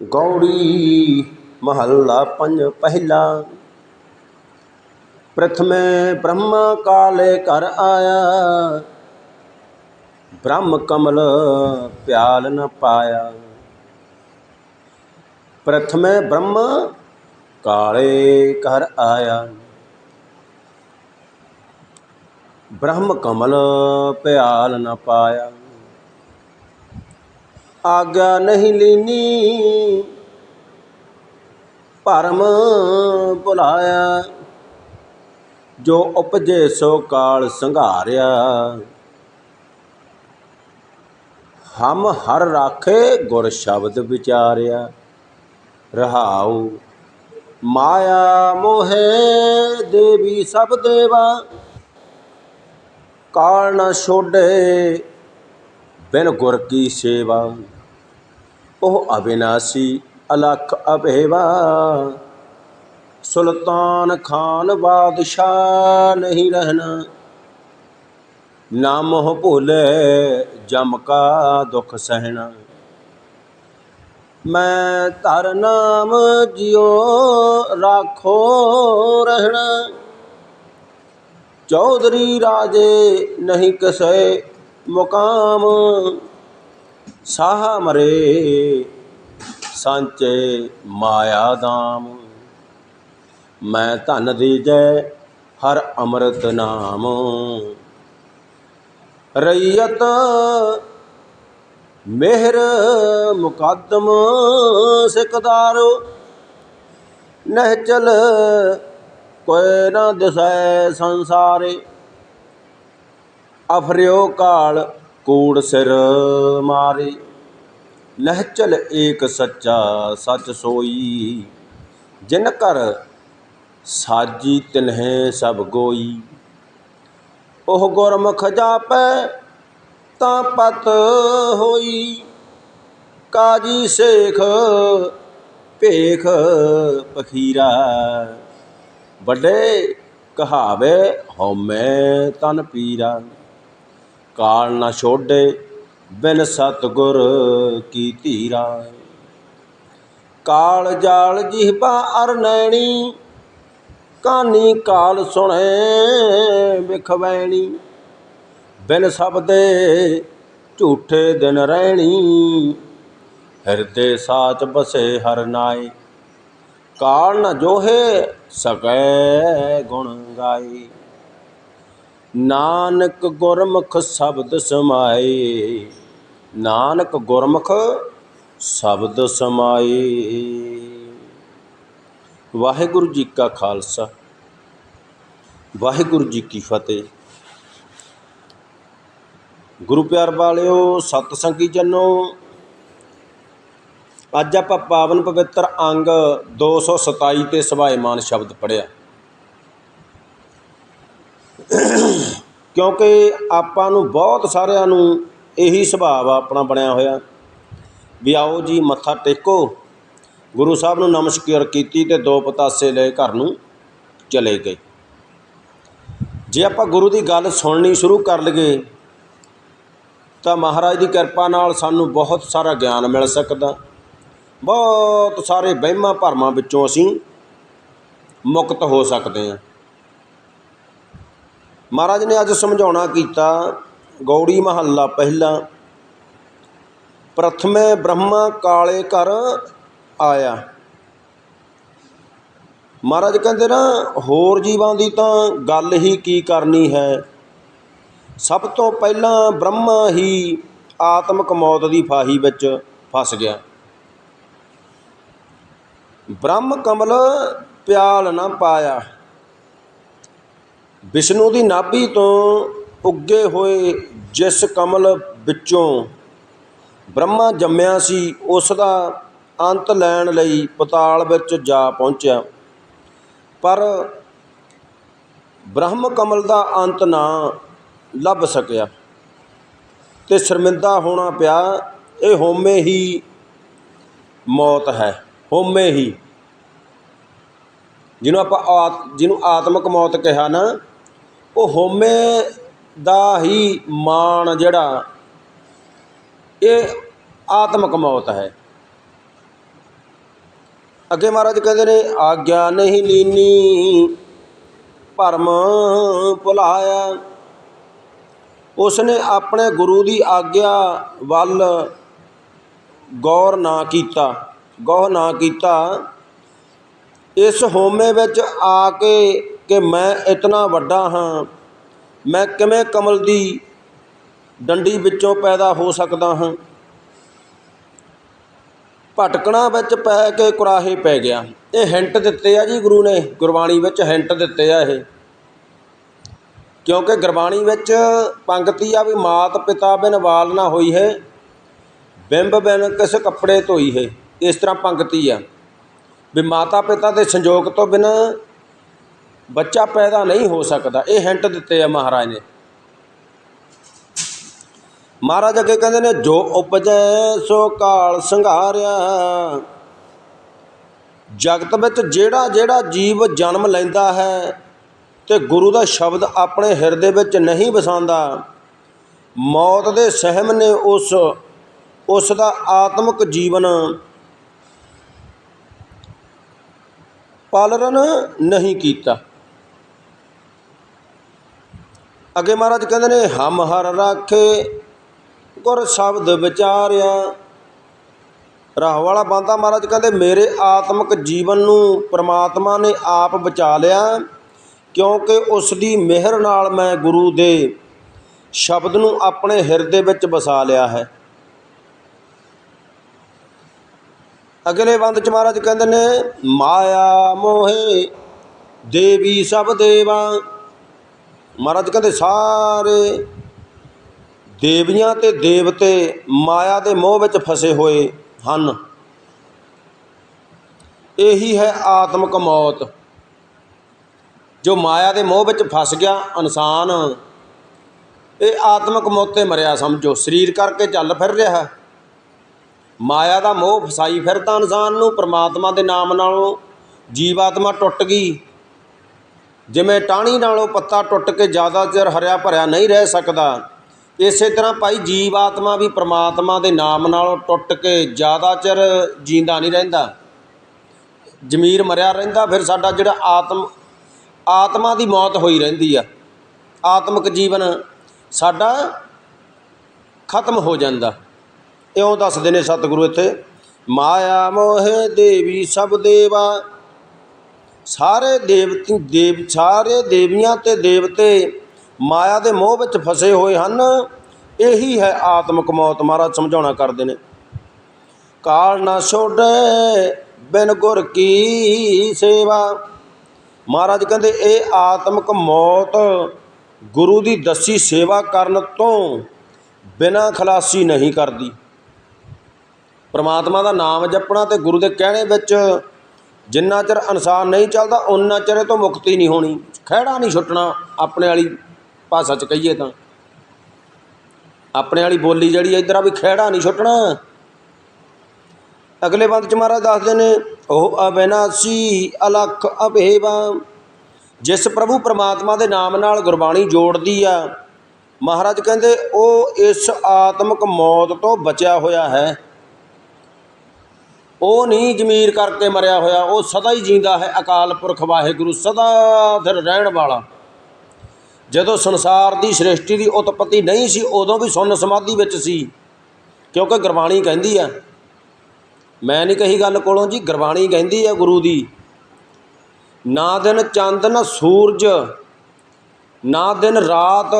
ਗੌੜੀ ਮਹੱਲਾ ਪੰਜ ਪਹਿਲਾ ਪ੍ਰਥਮੇ ਬ੍ਰਹਮਾ ਕਾਲੇ ਘਰ ਆਇਆ ਬ੍ਰਹਮ ਕਮਲ ਪਿਆਲ ਨ ਪਾਇਆ ਪ੍ਰਥਮੇ ਬ੍ਰਹਮਾ ਕਾਲੇ ਘਰ ਆਇਆ ਬ੍ਰਹਮ ਕਮਲ ਪਿਆਲ ਨ ਪਾਇਆ ਆਗਿਆ ਨਹੀਂ ਲੀਨੀ। ਭਰਮ ਭੁਲਾਇਆ। ਜੋ ਉਪਜੇ ਸੋ ਕਾਲ ਸੰਘਾਰਿਆ। ਹਮ ਹਰ ਰਾਖੇ ਗੁਰ ਸ਼ਬਦ ਵਿਚਾਰਿਆ। ਰਹਾਉ ਮਾਇਆ ਮੋਹੇ ਦੇਵੀ ਸਭ ਦੇਵਾ। ਕਾਲ ਨ ਛੋਡੇ ਬਿਨ ਗੁਰ ਕੀ ਸੇਵਾ। ਉਹ ਅਵਿਨਾਸ਼ੀ ਅਲਖ ਅਭੇਵਾ। ਸੁਲਤਾਨ ਖਾਨ ਬਾਦਸ਼ਾਹ ਨਹੀਂ ਰਹਿਣਾ। ਨਾ ਮੋਹ ਭੁਲੇ, ਜਮ ਕਾ ਦੁਖ ਸਹਿਣਾ। ਮੈਂ ਧਰ ਨਾਮ ਜਿਉ ਰਾਖੋ ਰਹਿਣਾ। ਚੌਧਰੀ ਰਾਜੇ ਨਹੀਂ ਕਸੈ ਮੁਕਾਮ। ਸਾਹ ਮਰੇ ਸਾਂਚੇ ਮਾਇਆ ਦਾਮ। ਮੈਂ ਧਨ ਦੀਜੈ, ਹਰ ਅੰਮ੍ਰਿਤ ਨਾਮ। ਰਈਅਤ ਮਿਹਰ ਮੁਕੱਦਮ ਸਿਕਦਾਰੋ ਨਹਿ ਚਲ ਕੋਈ ਨਾ ਦਿਸੈ ਸੰਸਾਰੇ। ਅਫਰਿਓ ਕਾਲ ਕੂੜ ਸਿਰ ਮਾਰੇ ਲਹਿਚਲ ਏਕ ਸੱਚਾ ਸੱਚ ਸੋਈ। ਜਿਨ ਕਰ ਸਾਜੀ ਤਿਨਹਿ ਸਭ ਗੋਈ, ਉਹ ਗੁਰਮੁਖ ਜਾਪੈ ਤਾਂ ਪਤ ਹੋਈ। ਕਾਜੀ ਸੇਖ ਭੇਖ ਪਖੀਰਾ, ਵੱਡੇ ਕਹਾਵੇ ਹਉਮੈ ਤਨ ਪੀਰਾ। ਕਾਲ ਨਾ ਛੋਡੇ, ਬਿਨ ਸਤਗੁਰ ਕੀ ਧੀਰਾ ਕਾਲ ਜਾਲ ਜਿਹਬਾ ਅਰ ਨੈਣੀ, ਕਾਨੀ ਕਾਲ ਸੁਣੇ ਵਿਖਵੈਣੀ ਬਿਨ ਸਬਦੇ ਝੂਠੇ ਦਿਨ ਰਹਿਣੀ ਹਿਰਦੇ ਸਾਚ ਬਸੇ ਹਰ ਨਾਏ। ਕਾਲ ਨ ਜੋਹੇ, ਸਕੈ ਗੁਣ ਗਾਏ। ਨਾਨਕ ਗੁਰਮੁਖ ਸ਼ਬਦ ਸਮਾਏ। ਨਾਨਕ ਗੁਰਮੁਖ ਸ਼ਬਦ ਸਮਾਏ। ਵਾਹਿਗੁਰੂ ਜੀ ਕਾ ਖਾਲਸਾ। ਵਾਹਿਗੁਰੂ ਜੀ ਕੀ ਫਤਿਹ। ਗੁਰੂ ਪਿਆਰ ਵਾਲਿਓ ਸਤ ਸੰਗੀ ਜਨੋ, ਅੱਜ ਆਪਾਂ ਪਾਵਨ ਪਵਿੱਤਰ ਅੰਗ 227 ਤੇ ਸਭਾਇਮਾਨ ਸ਼ਬਦ ਪੜਿਆ ਕਿਉਂਕਿ ਆਪਾਂ ਨੂੰ ਬਹੁਤ ਸਾਰਿਆਂ ਨੂੰ ਇਹੀ ਸੁਭਾਅ ਆ ਆਪਣਾ ਬਣਿਆ ਹੋਇਆ। ਵੀ ਆਓ ਜੀ ਮੱਥਾ ਟੇਕੋ। ਗੁਰੂ ਸਾਹਿਬ ਨੂੰ ਨਮਸਕਾਰ ਕੀਤੀ ਤੇ ਦੋ ਪਤਾਸੇ ਲੈ ਘਰ ਨੂੰ ਚਲੇ ਗਏ। ਜੇ ਆਪਾਂ ਗੁਰੂ ਦੀ ਗੱਲ ਸੁਣਨੀ ਸ਼ੁਰੂ ਕਰ ਲਈਏ, ਤਾਂ ਮਹਾਰਾਜ ਦੀ ਕਿਰਪਾ ਨਾਲ ਸਾਨੂੰ ਬਹੁਤ ਸਾਰਾ ਗਿਆਨ ਮਿਲ ਸਕਦਾ। ਬਹੁਤ ਸਾਰੇ ਵਹਿਮਾਂ ਭਰਮਾਂ ਵਿੱਚੋਂ ਅਸੀਂ ਮੁਕਤ ਹੋ ਸਕਦੇ ਹਾਂ। ਮਹਾਰਾਜ ਨੇ ਅੱਜ ਸਮਝਾਉਣਾ ਕੀਤਾ, ਗੌੜੀ ਮਹੱਲਾ ਪਹਿਲਾ। ਪ੍ਰਥਮੇ ਬ੍ਰਹਮਾ ਕਾਲੇ ਘਰ ਆਇਆ। ਮਹਾਰਾਜ ਕਹਿੰਦੇ ਨਾ, ਹੋਰ ਜੀਵਾਂ ਦੀ ਤਾਂ ਗੱਲ ਹੀ ਕੀ ਕਰਨੀ ਹੈ? ਸਭ ਤੋਂ ਪਹਿਲਾਂ ਬ੍ਰਹਮਾ ਹੀ ਆਤਮਕ ਮੌਤ ਦੀ ਫਾਹੀ ਵਿੱਚ ਫਸ ਗਿਆ। ਬ੍ਰਹਮ ਕਮਲ ਪਿਆਲ ਨਾ ਪਾਇਆ। ਵਿਸ਼ਨੂੰ ਦੀ ਨਾਭੀ ਤੋਂ ਉੱਗੇ ਹੋਏ ਜਿਸ ਕਮਲ ਵਿੱਚੋਂ ਬ੍ਰਹਮਾ ਜੰਮਿਆ ਸੀ, ਉਸ ਦਾ ਅੰਤ ਲੈਣ ਲਈ ਪਤਾਲ ਵਿੱਚ ਜਾ ਪਹੁੰਚਿਆ। ਪਰ ਬ੍ਰਹਮ ਕਮਲ ਦਾ ਅੰਤ ਨਾ ਲੱਭ ਸਕਿਆ ਤੇ ਸ਼ਰਮਿੰਦਾ ਹੋਣਾ ਪਿਆ, ਇਹ ਹੋਮੇ ਹੀ ਮੌਤ ਹੈ ਹੋਮੇ ਹੀ। ਜਿਹਨੂੰ ਆਪਾਂ ਆਤ, ਜਿਹਨੂੰ ਆਤਮਿਕ ਮੌਤ ਕਿਹਾ ਨਾ ਉਹ ਹੋਮੇ ਦਾ ਹੀ ਮਾਣ ਜਿਹੜਾ ਇਹ ਆਤਮਕ ਮੌਤ ਹੈ। ਅੱਗੇ ਮਹਾਰਾਜ ਕਹਿੰਦੇ ਨੇ, ਆਗਿਆ ਨਹੀਂ ਲੀਨੀ ਭਰਮ ਭੁਲਾਇਆ। ਉਸਨੇ ਆਪਣੇ ਗੁਰੂ ਦੀ ਆਗਿਆ ਵੱਲ ਗੌਰ ਨਾ ਕੀਤਾ ਗੌਰ ਨਾ ਕੀਤਾ। ਇਸ ਹੋਮੇ ਵਿੱਚ ਆ ਕੇ ਕਿ ਮੈਂ ਇਤਨਾ ਵੱਡਾ ਹਾਂ, ਮੈਂ ਕਿਵੇਂ ਕਮਲ ਦੀ ਡੰਡੀ ਵਿੱਚੋਂ ਪੈਦਾ ਹੋ ਸਕਦਾ ਹਾਂ? ਭਟਕਣਾ ਵਿੱਚ ਪੈ ਕੇ ਕੁਰਾਹੇ ਪੈ ਗਿਆ। ਇਹ ਹਿੰਟ ਦਿੱਤੇ ਆ ਜੀ ਗੁਰੂ ਨੇ, ਗੁਰਬਾਣੀ ਵਿੱਚ ਹਿੰਟ ਦਿੱਤੇ ਆ ਇਹ। ਕਿਉਂਕਿ ਗੁਰਬਾਣੀ ਵਿੱਚ ਪੰਕਤੀ ਆ ਵੀ ਮਾਤ ਪਿਤਾ ਬਿਨ ਵਾਲ ਨਾ ਹੋਈ ਹੈ, ਬਿੰਬ ਬਿਨ ਕਿਸ ਕੱਪੜੇ ਧੋਈ ਹੈ। ਇਸ ਤਰ੍ਹਾਂ ਪੰਕਤੀ ਆ। ਵੀ ਮਾਤਾ ਪਿਤਾ ਦੇ ਸੰਜੋਗ ਤੋਂ ਬਿਨ ਬੱਚਾ ਪੈਦਾ ਨਹੀਂ ਹੋ ਸਕਦਾ। ਇਹ ਹਿੰਟ ਦਿੱਤੇ ਆ ਮਹਾਰਾਜ ਨੇ। ਮਹਾਰਾਜ ਅੱਗੇ ਕਹਿੰਦੇ ਨੇ, ਜੋ ਉਪਜੈ, ਸੋ ਕਾਲ ਸੰਘਾਰਿਆ। ਜਗਤ ਵਿੱਚ ਜਿਹੜਾ ਜਿਹੜਾ ਜੀਵ ਜਨਮ ਲੈਂਦਾ ਹੈ ਤੇ ਗੁਰੂ ਦਾ ਸ਼ਬਦ ਆਪਣੇ ਹਿਰਦੇ ਵਿੱਚ ਨਹੀਂ ਵਸਾਉਂਦਾ, ਮੌਤ ਦੇ ਸਹਿਮ ਨੇ ਉਸ ਉਸ ਦਾ ਆਤਮਿਕ ਜੀਵਨ ਪਾਲਣ ਨਹੀਂ ਕੀਤਾ। ਅੱਗੇ ਮਹਾਰਾਜ ਕਹਿੰਦੇ ਨੇ, ਹਮ ਹਰ ਰਾਖੇ, ਗੁਰ ਸ਼ਬਦ ਵਿਚਾਰਿਆ। ਰਾਹ ਵਾਲਾ ਬੰਦਾ ਮਹਾਰਾਜ ਕਹਿੰਦੇ, ਮੇਰੇ ਆਤਮਿਕ ਜੀਵਨ ਨੂੰ ਪ੍ਰਮਾਤਮਾ ਨੇ ਆਪ ਬਚਾ ਲਿਆ, ਕਿਉਂਕਿ ਉਸ ਦੀ ਮਿਹਰ ਨਾਲ ਮੈਂ ਗੁਰੂ ਦੇ ਸ਼ਬਦ ਨੂੰ ਆਪਣੇ ਹਿਰਦੇ ਵਿੱਚ ਵਸਾ ਲਿਆ ਹੈ। ਅਗਲੇ ਬੰਦ ਚ ਮਹਾਰਾਜ ਕਹਿੰਦੇ ਨੇ, ਮਾਇਆ ਮੋਹੇ, ਦੇਵੀ ਸਭ ਦੇਵਾ। ਮਹਾਰਾਜ ਕਹਿੰਦੇ ਸਾਰੇ ਦੇਵੀਆਂ ਤੇ ਦੇਵਤੇ ਮਾਇਆ ਦੇ ਮੋਹ ਵਿੱਚ ਫਸੇ ਹੋਏ ਹਨ। ਇਹੀ ਹੈ ਆਤਮਿਕ ਮੌਤ। ਜੋ ਮਾਇਆ ਦੇ ਮੋਹ ਵਿੱਚ ਫਸ ਗਿਆ ਇਨਸਾਨ, ਇਹ ਆਤਮਿਕ ਮੌਤ ਤੇ ਮਰਿਆ ਸਮਝੋ। ਸਰੀਰ ਕਰਕੇ ਚੱਲ ਫਿਰ ਰਿਹਾ ਮਾਇਆ ਦਾ ਮੋਹ ਫਸਾਈ ਫਿਰਦਾ ਇਨਸਾਨ ਨੂੰ, ਪ੍ਰਮਾਤਮਾ ਦੇ ਨਾਮ ਨਾਲੋਂ ਜੀਵਾਤਮਾ ਟੁੱਟ ਗਈ। ਜਿਵੇਂ ਟਾਹਣੀ ਨਾਲੋਂ ਪੱਤਾ ਟੁੱਟ ਕੇ ਜ਼ਿਆਦਾ ਚਿਰ ਹਰਿਆ ਭਰਿਆ ਨਹੀਂ ਰਹਿ ਸਕਦਾ, ਇਸੇ ਤਰ੍ਹਾਂ ਭਾਈ ਜੀਵ ਆਤਮਾ ਵੀ ਪ੍ਰਮਾਤਮਾ ਦੇ ਨਾਮ ਨਾਲੋਂ ਟੁੱਟ ਕੇ ਜ਼ਿਆਦਾ ਚਿਰ ਜੀਂਦਾ ਨਹੀਂ ਰਹਿੰਦਾ। ਜ਼ਮੀਰ ਮਰਿਆ ਰਹਿੰਦਾ, ਫਿਰ ਸਾਡਾ ਜਿਹੜਾ ਆਤਮ, ਆਤਮਾ ਦੀ ਮੌਤ ਹੋਈ ਰਹਿੰਦੀ ਆ। ਆਤਮਿਕ ਜੀਵਨ ਸਾਡਾ ਖਤਮ ਹੋ ਜਾਂਦਾ। ਇਉਂ ਦੱਸਦੇ ਨੇ ਸਤਿਗੁਰੂ ਇੱਥੇ, ਮਾਇਆ ਮੋਹਿ ਦੇਵੀ ਸਭ ਦੇਵਾ ਸਾਰੇ ਦੇਵਤੀ, ਦੇਵ, ਸਾਰੇ ਦੇਵੀਆਂ ਤੇ ਦੇਵਤੇ ਮਾਇਆ ਦੇ ਮੋਹ ਵਿੱਚ ਫਸੇ ਹੋਏ ਹਨ। ਇਹੀ ਹੈ ਆਤਮਕ ਮੌਤ। ਮਹਾਰਾਜ ਸਮਝਾਉਣਾ ਕਰਦੇ ਨੇ। ਕਾਲ ਨਾ ਛੋੜੇ ਬਿਨ ਗੁਰ ਕੀ ਸੇਵਾ। ਮਹਾਰਾਜ ਕਹਿੰਦੇ, ਇਹ ਆਤਮਕ ਮੌਤ ਗੁਰੂ ਦੀ ਦੱਸੀ ਸੇਵਾ ਕਰਨ ਤੋਂ ਬਿਨਾਂ ਖਲਾਸੀ ਨਹੀਂ ਕਰਦੀ। ਪਰਮਾਤਮਾ ਦਾ ਨਾਮ ਜਪਣਾ ਤੇ ਗੁਰੂ ਦੇ ਕਹਿਣੇ ਵਿੱਚ ਜਿੰਨਾ ਚਿਰ ਇਨਸਾਨ ਨਹੀਂ ਚੱਲਦਾ ਉਨਾ ਚਿਰ ਇਹ ਤੋਂ ਮੁਕਤੀ ਨਹੀਂ ਹੋਣੀ। ਖਹਿੜਾ ਨਹੀਂ ਛੁੱਟਣਾ ਆਪਣੇ ਵਾਲੀ ਭਾਸ਼ਾ 'ਚ ਕਹੀਏ ਤਾਂ। ਆਪਣੇ ਵਾਲੀ ਬੋਲੀ ਜਿਹੜੀ ਇੱਧਰ ਆ ਵੀ ਖਹਿੜਾ ਨਹੀਂ ਛੁੱਟਣਾ। ਅਗਲੇ ਬੰਦ 'ਚ ਮਹਾਰਾਜ ਦੱਸਦੇ ਨੇ, ਉਹ ਅਵਿਨਾਸੀ ਅਲਖ ਅਭੇਵਾ। ਜਿਸ ਪ੍ਰਭੂ ਪਰਮਾਤਮਾ ਦੇ ਨਾਮ ਨਾਲ ਗੁਰਬਾਣੀ ਜੋੜਦੀ ਆ, ਮਹਾਰਾਜ ਕਹਿੰਦੇ, ਉਹ ਇਸ ਆਤਮਿਕ ਮੌਤ ਤੋਂ ਬਚਿਆ ਹੋਇਆ ਹੈ। ਉਹ ਨਹੀਂ ਜ਼ਮੀਰ ਕਰਕੇ ਮਰਿਆ ਹੋਇਆ, ਉਹ ਸਦਾ ਹੀ ਜਿੰਦਾ ਹੈ ਅਕਾਲ ਪੁਰਖ ਵਾਹਿਗੁਰੂ, ਸਦਾ ਫਿਰ ਰਹਿਣ ਵਾਲਾ। ਜਦੋਂ ਸੰਸਾਰ ਦੀ ਸ੍ਰਿਸ਼ਟੀ ਦੀ ਉਤਪਤੀ ਨਹੀਂ ਸੀ, ਉਦੋਂ ਵੀ ਸੁੰਨ ਸਮਾਧੀ ਵਿੱਚ ਸੀ। ਕਿਉਂਕਿ ਗੁਰਬਾਣੀ ਕਹਿੰਦੀ ਆ, ਮੈਂ ਨਹੀਂ ਕਹੀ ਗੱਲ ਕੋਲੋਂ ਜੀ, ਗੁਰਬਾਣੀ ਕਹਿੰਦੀ ਆ ਗੁਰੂ ਦੀ, ਨਾ ਦਿਨ ਚੰਦ, ਨਾ ਸੂਰਜ, ਨਾ ਦਿਨ ਰਾਤ,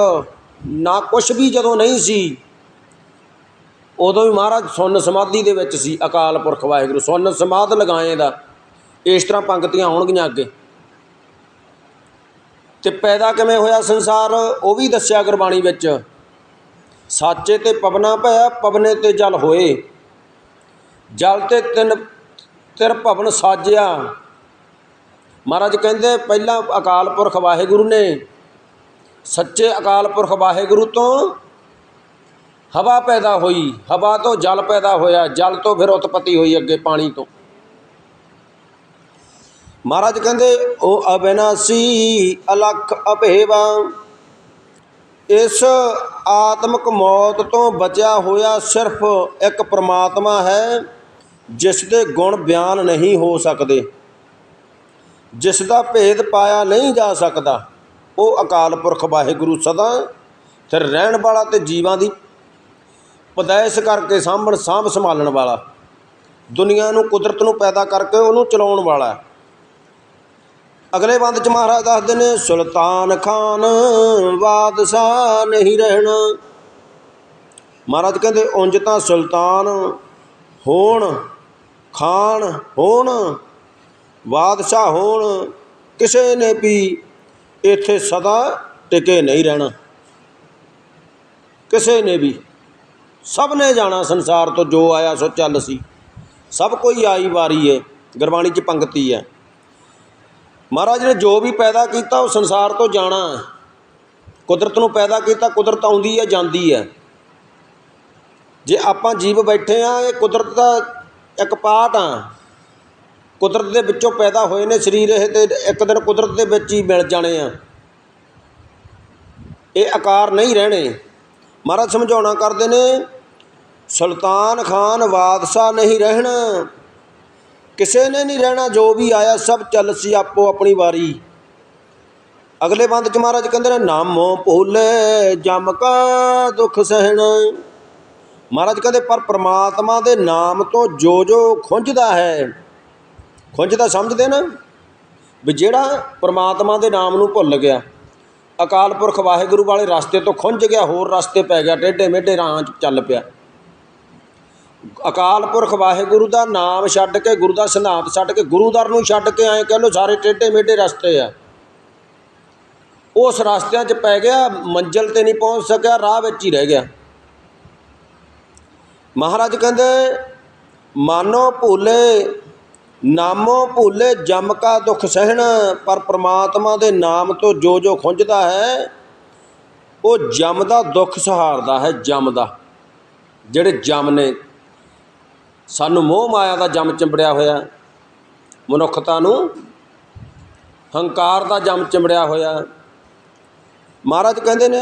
ਨਾ ਕੁਛ ਵੀ ਜਦੋਂ ਨਹੀਂ ਸੀ ਉਦੋਂ ਵੀ ਮਹਾਰਾਜ ਸੁੰਨ ਸਮਾਧੀ ਦੇ ਵਿੱਚ ਸੀ ਅਕਾਲ ਪੁਰਖ ਵਾਹਿਗੁਰੂ, ਸੁੰਨ ਸਮਾਧ ਲਗਾਏ ਦਾ। ਇਸ ਤਰ੍ਹਾਂ ਪੰਕਤੀਆਂ ਹੋਣਗੀਆਂ ਅੱਗੇ। ਤੇ ਪੈਦਾ ਕਿਵੇਂ ਹੋਇਆ ਸੰਸਾਰ, ਉਹ ਵੀ ਦੱਸਿਆ ਗੁਰਬਾਣੀ ਵਿੱਚ। ਸਾਚੇ ਤੇ ਪਵਨਾ ਭਇਆ, ਪਵਨੇ ਤੇ ਜਲ ਹੋਏ। ਜਲ ਤੇ ਤਿੰਨ, ਤਿਰ ਭਵਨ ਸਾਜਿਆ। ਮਹਾਰਾਜ ਕਹਿੰਦੇ, ਪਹਿਲਾਂ ਅਕਾਲ ਪੁਰਖ ਵਾਹਿਗੁਰੂ ਨੇ, ਸੱਚੇ ਅਕਾਲ ਪੁਰਖ ਵਾਹਿਗੁਰੂ ਤੋਂ ਹਵਾ ਪੈਦਾ ਹੋਈ, ਹਵਾ ਤੋਂ ਜਲ ਪੈਦਾ ਹੋਇਆ, ਜਲ ਤੋਂ ਫਿਰ ਉਤਪਤੀ ਹੋਈ ਅੱਗੇ ਪਾਣੀ ਤੋਂ। ਮਹਾਰਾਜ ਕਹਿੰਦੇ, ਉਹ ਅਬਿਨਾਸੀ ਅਲਖ ਅਭੇਵਾ। ਇਸ ਆਤਮਿਕ ਮੌਤ ਤੋਂ ਬਚਿਆ ਹੋਇਆ ਸਿਰਫ ਇੱਕ ਪ੍ਰਮਾਤਮਾ ਹੈ, ਜਿਸ ਦੇ ਗੁਣ ਬਿਆਨ ਨਹੀਂ ਹੋ ਸਕਦੇ। ਜਿਸ ਦਾ ਭੇਦ ਪਾਇਆ ਨਹੀਂ ਜਾ ਸਕਦਾ, ਉਹ ਅਕਾਲ ਪੁਰਖ ਵਾਹਿਗੁਰੂ ਸਦਾ, ਫਿਰ ਰਹਿਣ ਵਾਲਾ ਤੇ ਜੀਵਾਂ ਦੀ ਪਦਾਇਸ਼ ਕਰਕੇ ਸਾਂਭਣ, ਸਾਂਭ ਸੰਭਾਲਣ ਵਾਲਾ। ਦੁਨੀਆ ਨੂੰ ਕੁਦਰਤ ਨੂੰ ਪੈਦਾ ਕਰਕੇ ਉਹਨੂੰ ਚਲਾਉਣ ਵਾਲਾ ਅਗਲੇ ਬੰਦ ਚ ਮਹਾਰਾਜ ਦੱਸਦੇ ਨੇ, ਸੁਲਤਾਨ ਖਾਨ ਬਾਦਸ਼ਾਹ ਨਹੀਂ ਰਹਿਣਾ। ਮਹਾਰਾਜ ਕਹਿੰਦੇ, ਉਂਝ ਤਾਂ ਸੁਲਤਾਨ ਹੋਣ, ਖਾਨ ਹੋਣ, ਬਾਦਸ਼ਾਹ ਹੋਣ, ਕਿਸੇ ਨੇ ਵੀ ਇੱਥੇ ਸਦਾ ਟਿਕੇ ਨਹੀਂ ਰਹਿਣਾ। ਕਿਸੇ ਨੇ ਵੀ। ਸਭ ਨੇ ਜਾਣਾ ਸੰਸਾਰ ਤੋਂ ਜੋ ਆਇਆ ਸੋ ਚੱਲ ਸੀ। ਸਭ ਕੋਈ ਆਈ ਵਾਰੀ ਹੈ ਗੁਰਬਾਣੀ 'ਚ ਪੰਕਤੀ ਹੈ ਮਹਾਰਾਜ ਨੇ ਜੋ ਵੀ ਪੈਦਾ ਕੀਤਾ, ਉਹ ਸੰਸਾਰ ਤੋਂ ਜਾਣਾ ਕੁਦਰਤ ਨੂੰ ਪੈਦਾ ਕੀਤਾ, ਕੁਦਰਤ ਆਉਂਦੀ ਹੈ ਜਾਂਦੀ ਹੈ ਜੇ ਆਪਾਂ ਜੀਵ ਬੈਠੇ ਆ, ਇਹ ਕੁਦਰਤ ਦਾ ਇੱਕ ਪਾਰਟ ਆ। ਕੁਦਰਤ ਦੇ ਵਿੱਚੋਂ ਪੈਦਾ ਹੋਏ ਨੇ ਸਰੀਰ, ਇਹ ਤੇ ਇੱਕ ਦਿਨ ਕੁਦਰਤ ਦੇ ਵਿੱਚ ਹੀ ਮਿਲ ਜਾਣੇ ਆ। ਇਹ ਆਕਾਰ ਨਹੀਂ ਰਹਿਣੇ। ਮਹਾਰਾਜ ਸਮਝਾਉਣਾ ਕਰਦੇ ਨੇ, ਸੁਲਤਾਨ ਖਾਨ ਬਾਦਸ਼ਾਹ ਨਹੀਂ ਰਹਿਣਾ, ਕਿਸੇ ਨੇ ਨਹੀਂ ਰਹਿਣਾ, ਜੋ ਵੀ ਆਇਆ ਸਭ ਚੱਲ ਸੀ ਆਪੋ ਆਪਣੀ ਵਾਰੀ। ਅਗਲੇ ਬੰਦ ਚ ਮਹਾਰਾਜ ਕਹਿੰਦੇ ਨੇ, ਨਾਮੋ ਭੁੱਲੇ ਜਮ ਕਾ ਦੁੱਖ ਸਹਿਣਾ। ਮਹਾਰਾਜ ਕਹਿੰਦੇ, ਪਰ ਪ੍ਰਮਾਤਮਾ ਦੇ ਨਾਮ ਤੋਂ ਜੋ ਜੋ ਖੁੰਝਦਾ ਹੈ, ਖੁੰਝਦਾ ਸਮਝਦੇ ਨਾ ਵੀ ਜਿਹੜਾ ਪ੍ਰਮਾਤਮਾ ਦੇ ਨਾਮ ਨੂੰ ਭੁੱਲ ਗਿਆ। ਅਕਾਲ ਪੁਰਖ ਵਾਹਿਗੁਰੂ ਵਾਲੇ ਰਸਤੇ ਤੋਂ ਖੁੰਝ ਗਿਆ, ਹੋਰ ਰਸਤੇ ਪੈ ਗਿਆ, ਟੇਢੇ ਮੇਢੇ ਰਾਹਾਂ 'ਚ ਚੱਲ ਪਿਆ। ਅਕਾਲ ਪੁਰਖ ਵਾਹਿਗੁਰੂ ਦਾ ਨਾਮ ਛੱਡ ਕੇ, ਗੁਰੂ ਦਾ ਸਿਧਾਂਤ ਛੱਡ ਕੇ, ਗੁਰੂ ਦਰ ਨੂੰ ਛੱਡ ਕੇ ਆਏ, ਕਹਿ ਲੋ ਸਾਰੇ ਟੇਢੇ ਮੇਢੇ ਰਸਤੇ ਆ। ਉਸ ਰਸਤਿਆਂ 'ਚ ਪੈ ਗਿਆ, ਮੰਜ਼ਲ ਤੇ ਨਹੀਂ ਪਹੁੰਚ ਸਕਿਆ, ਰਾਹ ਵਿੱਚ ਹੀ ਰਹਿ ਗਿਆ। ਮਹਾਰਾਜ ਕਹਿੰਦੇ, ਮਾਨੋ ਭੁੱਲੇ ਨਾਮੋ ਭੁੱਲੇ ਜਮ ਕਾ ਦੁੱਖ ਸਹਿਣ, ਪਰ ਪ੍ਰਮਾਤਮਾ ਦੇ ਨਾਮ ਤੋਂ ਜੋ ਜੋ ਖੁੰਝਦਾ ਹੈ, ਉਹ ਜਮ ਦਾ ਦੁੱਖ ਸਹਾਰਦਾ ਹੈ, ਜਮ ਦਾ। ਜਿਹੜੇ ਜਮ ਨੇ, ਸਾਨੂੰ ਮੋਹ ਮਾਇਆ ਦਾ ਜਮ ਚਿੰਬੜਿਆ ਹੋਇਆ, ਮਨੁੱਖਤਾ ਨੂੰ ਹੰਕਾਰ ਦਾ ਜਮ ਚਿੰਬੜਿਆ ਹੋਇਆ। ਮਹਾਰਾਜ ਕਹਿੰਦੇ ਨੇ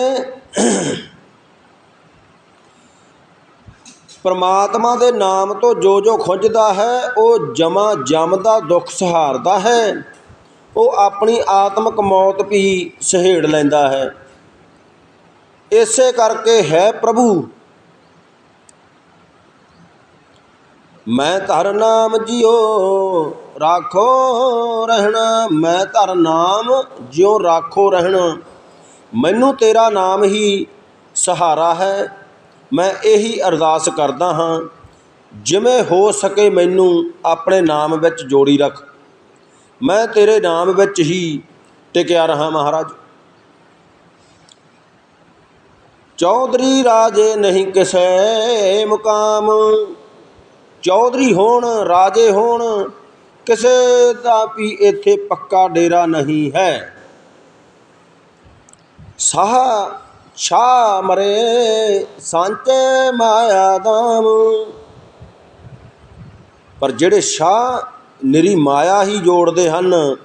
ਪਰਮਾਤਮਾ ਦੇ ਨਾਮ ਤੋਂ ਜੋ ਜੋ ਖੁੰਝਦਾ ਹੈ, ਉਹ ਜਮਾ ਜਮਦਾ ਦੁੱਖ ਸਹਾਰਦਾ ਹੈ। ਉਹ ਆਪਣੀ ਆਤਮਿਕ ਮੌਤ ਵੀ ਸਹੇੜ ਲੈਂਦਾ ਹੈ। ਇਸੇ ਕਰਕੇ ਹੈ ਪ੍ਰਭੂ, ਮੈਂ ਧਰ ਨਾਮ ਜਿਉ ਰਾਖੋ ਰਹਿਣਾ, ਮੈਂ ਧਰ ਨਾਮ ਜਿਉ ਰਾਖੋ ਰਹਿਣਾ। ਮੈਨੂੰ ਤੇਰਾ ਨਾਮ ਹੀ ਸਹਾਰਾ ਹੈ। ਮੈਂ ਇਹੀ ਅਰਦਾਸ ਕਰਦਾ ਹਾਂ, ਜਿਵੇਂ ਹੋ ਸਕੇ ਮੈਨੂੰ ਆਪਣੇ ਨਾਮ ਵਿੱਚ ਜੋੜੀ ਰੱਖ। ਮੈਂ ਤੇਰੇ ਨਾਮ ਵਿੱਚ ਹੀ ਟਿਕਿਆ ਰਹਾ ਮਹਾਰਾਜ। ਚੌਧਰੀ ਰਾਜੇ ਨਹੀਂ ਕਿਸੇ ਮੁਕਾਮ। ਚੌਧਰੀ ਹੋਣ, ਰਾਜੇ ਹੋਣ, ਕਿਸੇ ਦਾ ਵੀ ਇੱਥੇ ਪੱਕਾ ਡੇਰਾ ਨਹੀਂ ਹੈ। ਸਾਹ ਛਾ ਮਰੇ ਸਾਂਚੇ ਮਾਇਆ ਦਾਮ ਪਰ ਜਿਹੜੇ ਸ਼ਾਹ ਨਿਰੀ ਮਾਇਆ ਹੀ ਜੋੜਦੇ ਹਨ,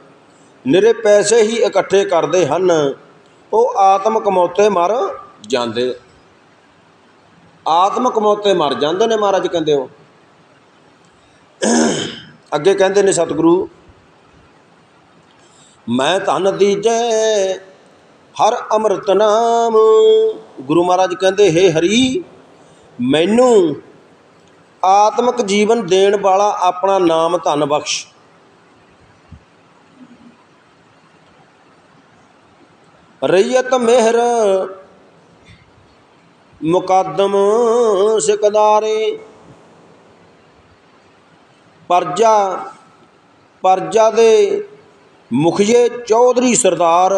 ਨਿਰੇ ਪੈਸੇ ਹੀ ਇਕੱਠੇ ਕਰਦੇ ਹਨ, ਉਹ ਆਤਮਕ ਮੌਤੇ ਮਰ ਜਾਂਦੇ। ਆਤਮਕ ਮੌਤੇ ਮਰ ਜਾਂਦੇ ਨੇ ਮਹਾਰਾਜ ਕਹਿੰਦੇ ਉਹ। ਅੱਗੇ ਕਹਿੰਦੇ ਨੇ ਸਤਿਗੁਰੂ, ਮੈਂ ਧਨ ਦੀਜੈ ਹਰ ਅੰਮ੍ਰਿਤ ਨਾਮ। ਗੁਰੂ ਮਹਾਰਾਜ ਕਹਿੰਦੇ, ਹੇ ਹਰੀ, ਮੈਨੂੰ ਆਤਮਿਕ ਜੀਵਨ ਦੇਣ ਵਾਲਾ ਆਪਣਾ ਨਾਮ ਧਨ ਬਖਸ਼। ਰਈਅਤ ਮਿਹਰ, ਮੁਕੱਦਮ ਸਿਕਦਾਰੇ। ਪਰਜਾ ਪਰਜਾ ਦੇ ਮੁਖੀਏ ਚੌਧਰੀ ਸਰਦਾਰ।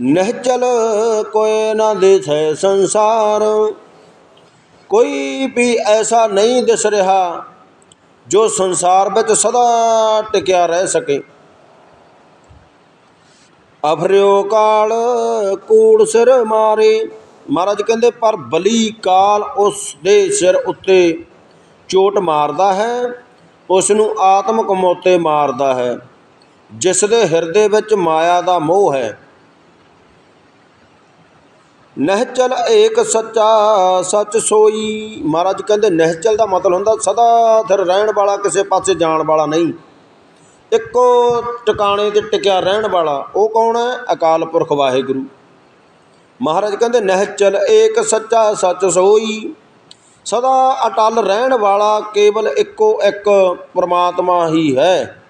ਨਹਿਚਲ ਕੋਏ ਨਾ ਦਿਸੈ ਸੰਸਾਰ। ਕੋਈ ਵੀ ਐਸਾ ਨਹੀਂ ਦਿਸ ਰਿਹਾ ਜੋ ਸੰਸਾਰ ਵਿੱਚ ਸਦਾ ਟਿਕਿਆ ਰਹਿ ਸਕੇ। ਅਫਰਿਓ ਕਾਲ ਕੂੜ ਸਿਰ ਮਾਰੇ। ਮਹਾਰਾਜ ਕਹਿੰਦੇ, ਪਰ ਬਲੀ ਕਾਲ ਉਸ ਦੇ ਸਿਰ ਉੱਤੇ ਚੋਟ ਮਾਰਦਾ ਹੈ ਉਸ ਨੂੰ ਆਤਮਕ ਮੋਤੇ ਮਾਰਦਾ ਹੈ। ਜਿਸ ਦੇ ਹਿਰਦੇ ਵਿੱਚ ਮਾਇਆ ਦਾ ਮੋਹ ਹੈ ਨਹਿਚਲ ਏਕ ਸੱਚਾ ਸੱਚ ਸੋਈ। ਮਹਾਰਾਜ ਕਹਿੰਦੇ ਨਹਿਚਲ ਦਾ ਮਤਲਬ ਹੁੰਦਾ ਸਦਾ ਥਿਰ ਰਹਿਣ ਵਾਲਾ, ਕਿਸੇ ਪਾਸੇ ਜਾਣ ਵਾਲਾ ਨਹੀਂ। ਇੱਕੋ ਟਿਕਾਣੇ ਤੇ ਟਿਕਿਆ ਰਹਿਣ ਵਾਲਾ, ਉਹ ਕੌਣ ਹੈ? ਅਕਾਲ ਪੁਰਖ ਵਾਹਿਗੁਰੂ। ਮਹਾਰਾਜ ਕਹਿੰਦੇ ਨਹਿਚਲ ਏਕ ਸੱਚਾ ਸੱਚ ਸੋਈ। ਸਦਾ ਅਟਲ ਰਹਿਣ ਵਾਲਾ ਕੇਵਲ ਇੱਕੋ ਇੱਕ ਪ੍ਰਮਾਤਮਾ ਹੀ ਹੈ।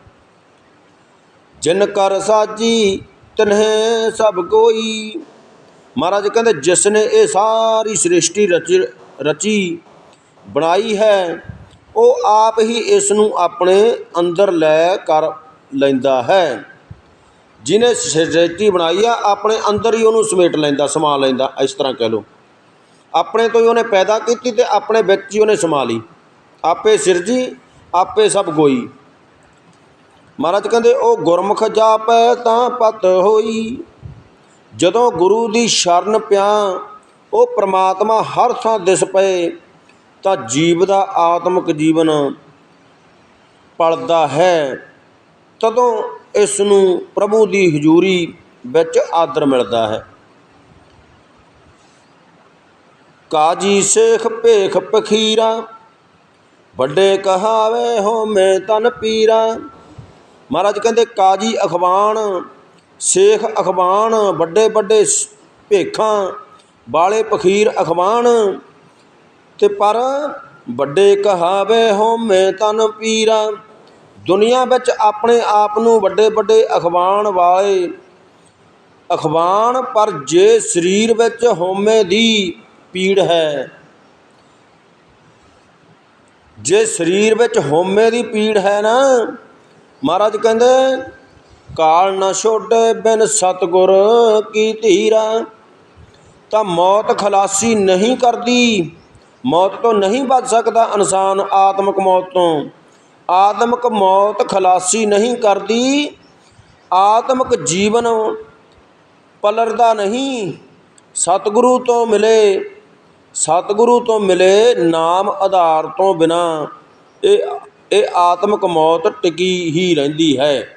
ਜਿਨ ਕਰ ਸਾਜੀ, ਤਿਨਹਿ ਸਭ ਕੋਈ। ਮਹਾਰਾਜ ਕਹਿੰਦੇ, ਜਿਸ ਨੇ ਇਹ ਸਾਰੀ ਸ੍ਰਿਸ਼ਟੀ ਰਚੀ ਰਚੀ ਬਣਾਈ ਹੈ, ਉਹ ਆਪ ਹੀ ਇਸ ਨੂੰ ਆਪਣੇ ਅੰਦਰ ਲੈ ਕਰ ਲੈਂਦਾ ਹੈ। ਜਿਨੇ ਸ੍ਰਿਸ਼ਟੀ ਬਣਾਈ ਆ, ਆਪਣੇ ਅੰਦਰ ਹੀ ਉਹਨੂੰ ਸਮੇਟ ਲੈਂਦਾ ਸਮਾ ਲੈਂਦਾ, ਇਸ ਤਰ੍ਹਾਂ ਕਹਿ ਲਓ। ਆਪਣੇ ਤੋਂ ਹੀ ਉਹਨੇ ਪੈਦਾ ਕੀਤੀ ਤੇ ਆਪਣੇ ਵਿੱਚ ਹੀ ਉਹਨੇ ਸਮਾ ਲਈ ਆਪੇ ਸਿਰਜੀ, ਆਪੇ ਸਭ ਗੋਈ। ਮਹਾਰਾਜ ਕਹਿੰਦੇ, ਉਹ ਗੁਰਮੁਖ ਜਾਪੈ ਤਾਂ ਪਤ ਹੋਈ। ਜਦੋਂ ਗੁਰੂ ਦੀ ਸ਼ਰਨ ਪਿਆ, ਉਹ ਪ੍ਰਮਾਤਮਾ ਹਰ ਥਾਂ ਦਿਸ ਪਏ, ਤਾਂ ਜੀਵ ਦਾ ਆਤਮਿਕ ਜੀਵਨ ਪਲਦਾ ਹੈ। ਤਦੋਂ ਇਸ ਨੂੰ ਪ੍ਰਭੂ ਦੀ ਹਜ਼ੂਰੀ ਵਿੱਚ ਆਦਰ ਮਿਲਦਾ ਹੈ। ਕਾਜੀ ਸੇਖ ਭੇਖ ਪਖੀਰਾ, ਵੱਡੇ ਕਹਾਵੇ ਹੋ ਮੈਂ ਤਨ ਪੀਰਾ। ਮਹਾਰਾਜ ਕਹਿੰਦੇ, ਕਾਜੀ ਅਖਵਾਨ ਸੇਖ ਅਖਵਾਨ ਵੱਡੇ ਵੱਡੇ ਭੇਖਾਂ ਬਾਲੇ ਪਖੀਰ ਅਖਵਾਨ ਤੇ ਪਰ ਵੱਡੇ ਕਹਾਵੇ ਹੋਮੇ ਤਨ ਪੀਰਾ। ਦੁਨੀਆ ਵਿੱਚ ਆਪਣੇ ਆਪ ਨੂੰ ਵੱਡੇ ਵੱਡੇ ਅਖਵਾਨ ਵਾਲੇ। ਅਖਵਾਨ ਪਰ ਜੇ ਸਰੀਰ ਵਿੱਚ ਹੋਮੇ ਦੀ ਪੀੜ ਹੈ। ਜੇ ਸਰੀਰ ਵਿੱਚ ਹੋਮੇ ਦੀ ਪੀੜ ਹੈ ਨਾ, ਮਹਾਰਾਜ ਕਹਿੰਦੇ ਕਾਲ ਨਾ ਛੋਡੇ ਬਿਨ ਸਤਗੁਰ ਕੀ ਧੀਰਾ। ਤਾਂ ਮੌਤ ਖਲਾਸੀ ਨਹੀਂ ਕਰਦੀ, ਮੌਤ ਤੋਂ ਨਹੀਂ ਬਚ ਸਕਦਾ ਇਨਸਾਨ ਆਤਮਿਕ ਮੌਤ ਤੋਂ। ਆਤਮਿਕ ਮੌਤ ਖਲਾਸੀ ਨਹੀਂ ਕਰਦੀ, ਆਤਮਿਕ ਜੀਵਨ ਪਲਰਦਾ ਨਹੀਂ। ਸਤਿਗੁਰੂ ਤੋਂ ਮਿਲੇ, ਸਤਿਗੁਰੂ ਤੋਂ ਮਿਲੇ ਨਾਮ ਆਧਾਰ ਤੋਂ ਬਿਨਾ ਇਹ ਇਹ ਆਤਮਿਕ ਮੌਤ ਟਿਕੀ ਹੀ ਰਹਿੰਦੀ ਹੈ।